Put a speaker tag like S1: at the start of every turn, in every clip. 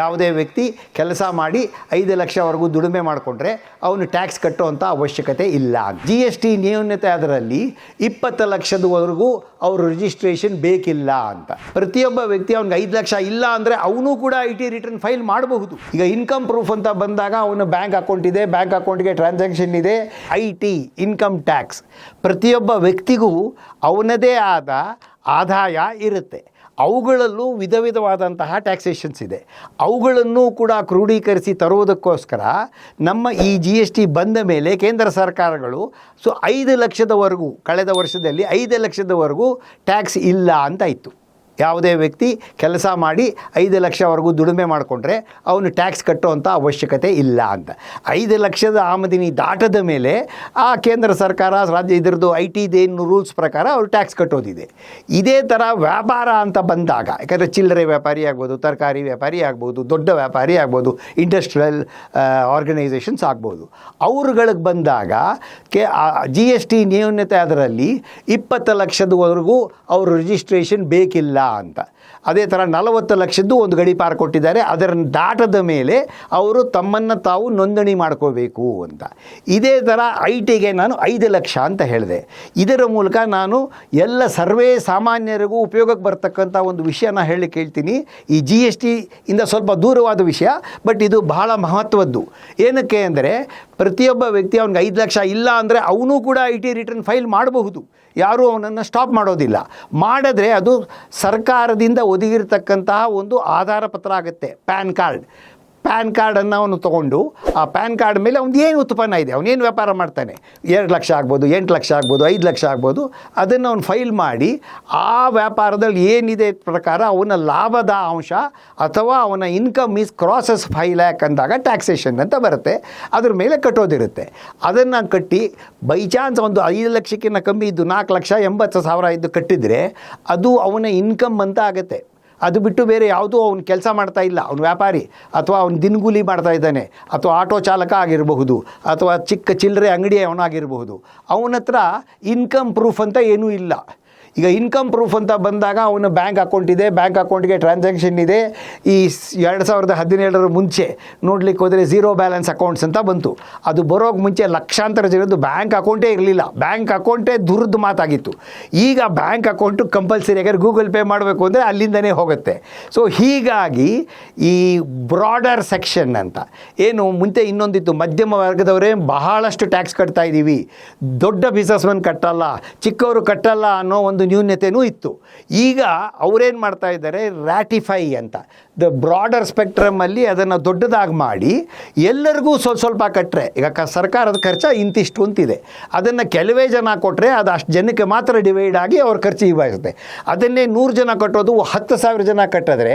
S1: ಯಾವುದೇ ವ್ಯಕ್ತಿ ಕೆಲಸ ಮಾಡಿ ಐದು ಲಕ್ಷವರೆಗೂ ದುಡಿಮೆ ಮಾಡಿಕೊಂಡ್ರೆ ಅವನು ಟ್ಯಾಕ್ಸ್ ಕಟ್ಟುವಂಥ ಅವಶ್ಯಕತೆ ಇಲ್ಲ. ಜಿ ಎಸ್ ಟಿ ನ್ಯೂನ್ಯತೆ ಅದರಲ್ಲಿ ಇಪ್ಪತ್ತು ಲಕ್ಷದವರೆಗೂ ಅವರು ರಿಜಿಸ್ಟ್ರೇಷನ್ ಬೇಕಿಲ್ಲ ಅಂತ. ಪ್ರತಿಯೊಬ್ಬ ವ್ಯಕ್ತಿ ಅವ್ನಿಗೆ ಐದು ಲಕ್ಷ ಇಲ್ಲ ಅಂದರೆ ಅವನು ಕೂಡ ಐ ಟಿ ರಿಟರ್ನ್ ಫೈಲ್ ಮಾಡಬಹುದು. ಈಗ ಇನ್ಕಮ್ ಪ್ರೂಫ್ ಅಂತ ಬಂದಾಗ ಅವನ ಬ್ಯಾಂಕ್ ಅಕೌಂಟ್ ಇದೆ ಬ್ಯಾಂಕ್ ಅಕೌಂಟ್ಗೆ ಟ್ರಾನ್ಸಾಕ್ಷನ್ ಇದೆ ಐ ಟಿ ಇನ್ಕಮ್ ಟ್ಯಾಕ್ಸ್ ಪ್ರತಿಯೊಬ್ಬ ವ್ಯಕ್ತಿಗೂ ಅವನದೇ ಆದ ಆದಾಯ ಇರುತ್ತೆ. ಅವುಗಳಲ್ಲೂ ವಿಧ ವಿಧವಾದಂತಹ ಟ್ಯಾಕ್ಸೇಷನ್ಸ್ ಇದೆ. ಅವುಗಳನ್ನು ಕೂಡ ಕ್ರೋಢೀಕರಿಸಿ ತರುವುದಕ್ಕೋಸ್ಕರ ನಮ್ಮ ಈ ಜಿ ಎಸ್ ಟಿ ಬಂದ ಮೇಲೆ ಕೇಂದ್ರ ಸರ್ಕಾರಗಳು ಸೊ ಐದು ಲಕ್ಷದವರೆಗೂ, ಕಳೆದ ವರ್ಷದಲ್ಲಿ ಐದು ಲಕ್ಷದವರೆಗೂ ಟ್ಯಾಕ್ಸ್ ಇಲ್ಲ ಅಂತ ಇತ್ತು. ಯಾವುದೇ ವ್ಯಕ್ತಿ ಕೆಲಸ ಮಾಡಿ ಐದು ಲಕ್ಷವರೆಗೂ ದುಡಿಮೆ ಮಾಡಿಕೊಂಡ್ರೆ ಅವನು ಟ್ಯಾಕ್ಸ್ ಕಟ್ಟುವಂಥ ಅವಶ್ಯಕತೆ ಇಲ್ಲ ಅಂತ. ಐದು ಲಕ್ಷದ ಆಮದಿನಿ ದಾಟದ ಮೇಲೆ ಆ ಕೇಂದ್ರ ಸರ್ಕಾರ, ರಾಜ್ಯ ಇದರದ್ದು ಐ ಟಿದೇನು ರೂಲ್ಸ್ ಪ್ರಕಾರ ಅವರು ಟ್ಯಾಕ್ಸ್ ಕಟ್ಟೋದಿದೆ. ಇದೇ ಥರ ವ್ಯಾಪಾರ ಅಂತ ಬಂದಾಗ, ಯಾಕಂದರೆ ಚಿಲ್ಲರೆ ವ್ಯಾಪಾರಿ ಆಗ್ಬೋದು, ತರಕಾರಿ ವ್ಯಾಪಾರಿ ಆಗ್ಬೋದು, ದೊಡ್ಡ ವ್ಯಾಪಾರಿ ಆಗ್ಬೋದು ಇಂಡಸ್ಟ್ರಿಯಲ್ ಆರ್ಗನೈಸೇಷನ್ಸ್ ಆಗ್ಬೋದು, ಅವ್ರುಗಳಿಗೆ ಬಂದಾಗ ಕೆ ಜಿ ಎಸ್ ಟಿ ನ್ಯೂನ್ಯತೆ ಅದರಲ್ಲಿ ಇಪ್ಪತ್ತು ಲಕ್ಷದವರೆಗೂ ಅವರು ರಿಜಿಸ್ಟ್ರೇಷನ್ ಬೇಕಿಲ್ಲ. ಅಂತ. ಅದೇ ಥರ ನಲವತ್ತು ಲಕ್ಷದ್ದು ಒಂದು ಗಡಿಪಾರ ಕೊಟ್ಟಿದ್ದಾರೆ. ಅದರ ದಾಟದ ಮೇಲೆ ಅವರು ತಮ್ಮನ್ನು ತಾವು ನೋಂದಣಿ ಮಾಡ್ಕೋಬೇಕು ಅಂತ. ಇದೇ ಥರ ಐ ಟಿಗೆ ನಾನು ಐದು ಲಕ್ಷ ಅಂತ ಹೇಳಿದೆ. ಇದರ ಮೂಲಕ ನಾನು ಎಲ್ಲ ಸರ್ವೇ ಸಾಮಾನ್ಯರಿಗೂ ಉಪಯೋಗಕ್ಕೆ ಬರ್ತಕ್ಕಂಥ ಒಂದು ವಿಷಯನ ಹೇಳಿ ಕೇಳ್ತೀನಿ. ಈ ಜಿ ಎಸ್ ಟಿ ಇಂದ ಸ್ವಲ್ಪ ದೂರವಾದ ವಿಷಯ, ಬಟ್ ಇದು ಬಹಳ ಮಹತ್ವದ್ದು. ಏನಕ್ಕೆ ಅಂದರೆ ಪ್ರತಿಯೊಬ್ಬ ವ್ಯಕ್ತಿ ಅವ್ನಿಗೆ ಐದು ಲಕ್ಷ ಇಲ್ಲ ಅಂದರೆ ಅವನು ಕೂಡ ಐ ಟಿ ರಿಟರ್ನ್ ಫೈಲ್ ಮಾಡಬಹುದು. ಯಾರೂ ಅವನನ್ನು ಸ್ಟಾಪ್ ಮಾಡೋದಿಲ್ಲ. ಮಾಡಿದ್ರೆ ಅದು ಸರ್ಕಾರದಿಂದ ಒದಗಿರ್ತಕ್ಕಂತಹ ಒಂದು ಆಧಾರ ಪತ್ರ ಆಗುತ್ತೆ, ಪ್ಯಾನ್ ಕಾರ್ಡ್. ಪ್ಯಾನ್ ಕಾರ್ಡನ್ನು ಅವನು ತೊಗೊಂಡು, ಆ ಪ್ಯಾನ್ ಕಾರ್ಡ್ ಮೇಲೆ ಅವ್ನು ಏನು ಉತ್ಪನ್ನ ಇದೆ ಅವನೇನು ವ್ಯಾಪಾರ ಮಾಡ್ತಾನೆ? ಎರಡು ಲಕ್ಷ ಆಗ್ಬೋದು, ಎಂಟು ಲಕ್ಷ ಆಗ್ಬೋದು, ಐದು ಲಕ್ಷ ಆಗ್ಬೋದು, ಅದನ್ನು ಅವನು ಫೈಲ್ ಮಾಡಿ, ಆ ವ್ಯಾಪಾರದಲ್ಲಿ ಏನಿದೆ ಪ್ರಕಾರ ಅವನ ಲಾಭದ ಅಂಶ ಅಥವಾ ಅವನ income is crosses five lakh ಅಂದಾಗ ಟ್ಯಾಕ್ಸೇಷನ್ ಅಂತ ಬರುತ್ತೆ. ಅದ್ರ ಮೇಲೆ ಕಟ್ಟೋದಿರುತ್ತೆ. ಅದನ್ನು ಕಟ್ಟಿ, ಬೈ ಚಾನ್ಸ್ ಒಂದು ಐದು ಲಕ್ಷಕ್ಕಿಂತ ಕಮ್ಮಿ ಇದ್ದು ನಾಲ್ಕು ಲಕ್ಷ ಎಂಬತ್ತು ಸಾವಿರ ಇದ್ದು ಕಟ್ಟಿದರೆ ಅದು ಅವನ ಇನ್ಕಮ್ ಅಂತ ಆಗುತ್ತೆ. ಅದು ಬಿಟ್ಟು ಬೇರೆ ಯಾವುದೂ ಅವ್ನು ಕೆಲಸ ಮಾಡ್ತಾ ಇಲ್ಲ. ಅವನು ವ್ಯಾಪಾರಿ ಅಥವಾ ಅವ್ನು ದಿನಗೂಲಿ ಮಾಡ್ತಾ ಇದ್ದಾನೆ ಅಥವಾ ಆಟೋ ಚಾಲಕ ಆಗಿರಬಹುದು ಅಥವಾ ಚಿಕ್ಕ ಚಿಲ್ಲರೆ ಅಂಗಡಿ ಅವನಾಗಿರಬಹುದು ಅವನ ಹತ್ರ ಇನ್ಕಮ್ ಪ್ರೂಫ್ ಅಂತ ಏನೂ ಇಲ್ಲ. ಈಗ ಇನ್ಕಮ್ ಪ್ರೂಫ್ ಅಂತ ಬಂದಾಗ ಅವನ ಬ್ಯಾಂಕ್ ಅಕೌಂಟ್ ಇದೆ, ಬ್ಯಾಂಕ್ ಅಕೌಂಟ್ಗೆ ಟ್ರಾನ್ಸಾಕ್ಷನ್ ಇದೆ. ಈ ಎರಡು ಸಾವಿರದ ಹದಿನೇಳರ ಮುಂಚೆ ನೋಡ್ಲಿಕ್ಕೆ ಹೋದರೆ ಝೀರೋ ಬ್ಯಾಲೆನ್ಸ್ ಅಕೌಂಟ್ಸ್ ಅಂತ ಬಂತು. ಅದು ಬರೋಕ್ಕೆ ಮುಂಚೆ ಲಕ್ಷಾಂತರ ಜನದ್ದು ಬ್ಯಾಂಕ್ ಅಕೌಂಟೇ ಇರಲಿಲ್ಲ. ಬ್ಯಾಂಕ್ ಅಕೌಂಟೇ ದುರ್ದು ಮಾತಾಗಿತ್ತು. ಈಗ ಬ್ಯಾಂಕ್ ಅಕೌಂಟು ಕಂಪಲ್ಸರಿ ಯಾಕಂದರೆ ಗೂಗಲ್ ಪೇ ಮಾಡಬೇಕು ಅಂದರೆ ಅಲ್ಲಿಂದನೇ ಹೋಗುತ್ತೆ. ಸೊ ಹೀಗಾಗಿ ಈ ಬ್ರಾಡರ್ ಸೆಕ್ಷನ್ ಅಂತ, ಏನು ಮುಂಚೆ ಇನ್ನೊಂದಿತ್ತು, ಮಧ್ಯಮ ವರ್ಗದವರೇ ಬಹಳಷ್ಟು ಟ್ಯಾಕ್ಸ್ ಕಟ್ತಾ ಇದ್ದೀವಿ ದೊಡ್ಡ ಬಿಸ್ನೆಸ್ಮನ್ ಕಟ್ಟಲ್ಲ, ಚಿಕ್ಕವರು ಕಟ್ಟಲ್ಲ ಅನ್ನೋ ಒಂದು ನ್ಯೂನ್ಯತೆಯೂ ಇತ್ತು. ಈಗ ಅವರೇನು ಮಾಡ್ತಾ ಇದ್ದಾರೆ? ರ್ಯಾಟಿಫೈ ಅಂತ. ದ ಬ್ರಾಡರ್ ಸ್ಪೆಕ್ಟ್ರಮಲ್ಲಿ ಅದನ್ನು ದೊಡ್ಡದಾಗಿ ಮಾಡಿ ಎಲ್ಲರಿಗೂ ಸ್ವಲ್ಪ ಸ್ವಲ್ಪ ಕಟ್ಟರೆ ಈಗ ಕ ಸರ್ಕಾರದ ಖರ್ಚ ಇಂತಿಷ್ಟು ಅಂತಿದೆ. ಅದನ್ನು ಕೆಲವೇ ಜನ ಕೊಟ್ಟರೆ ಅದು ಅಷ್ಟು ಜನಕ್ಕೆ ಮಾತ್ರ ಡಿವೈಡ್ ಆಗಿ ಅವ್ರ ಖರ್ಚು ನಿಭಾಯಿಸುತ್ತೆ ಅದನ್ನೇ ನೂರು ಜನ ಕಟ್ಟೋದು, ಹತ್ತು ಸಾವಿರ ಜನ ಕಟ್ಟಿದ್ರೆ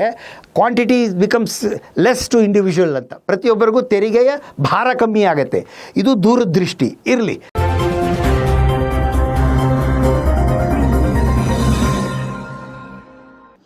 S1: quantity becomes less to individual ಅಂತ. ಪ್ರತಿಯೊಬ್ಬರಿಗೂ ತೆರಿಗೆಯ ಭಾರ ಕಮ್ಮಿ ಆಗುತ್ತೆ. ಇದು ದೂರದೃಷ್ಟಿ. ಇರಲಿ.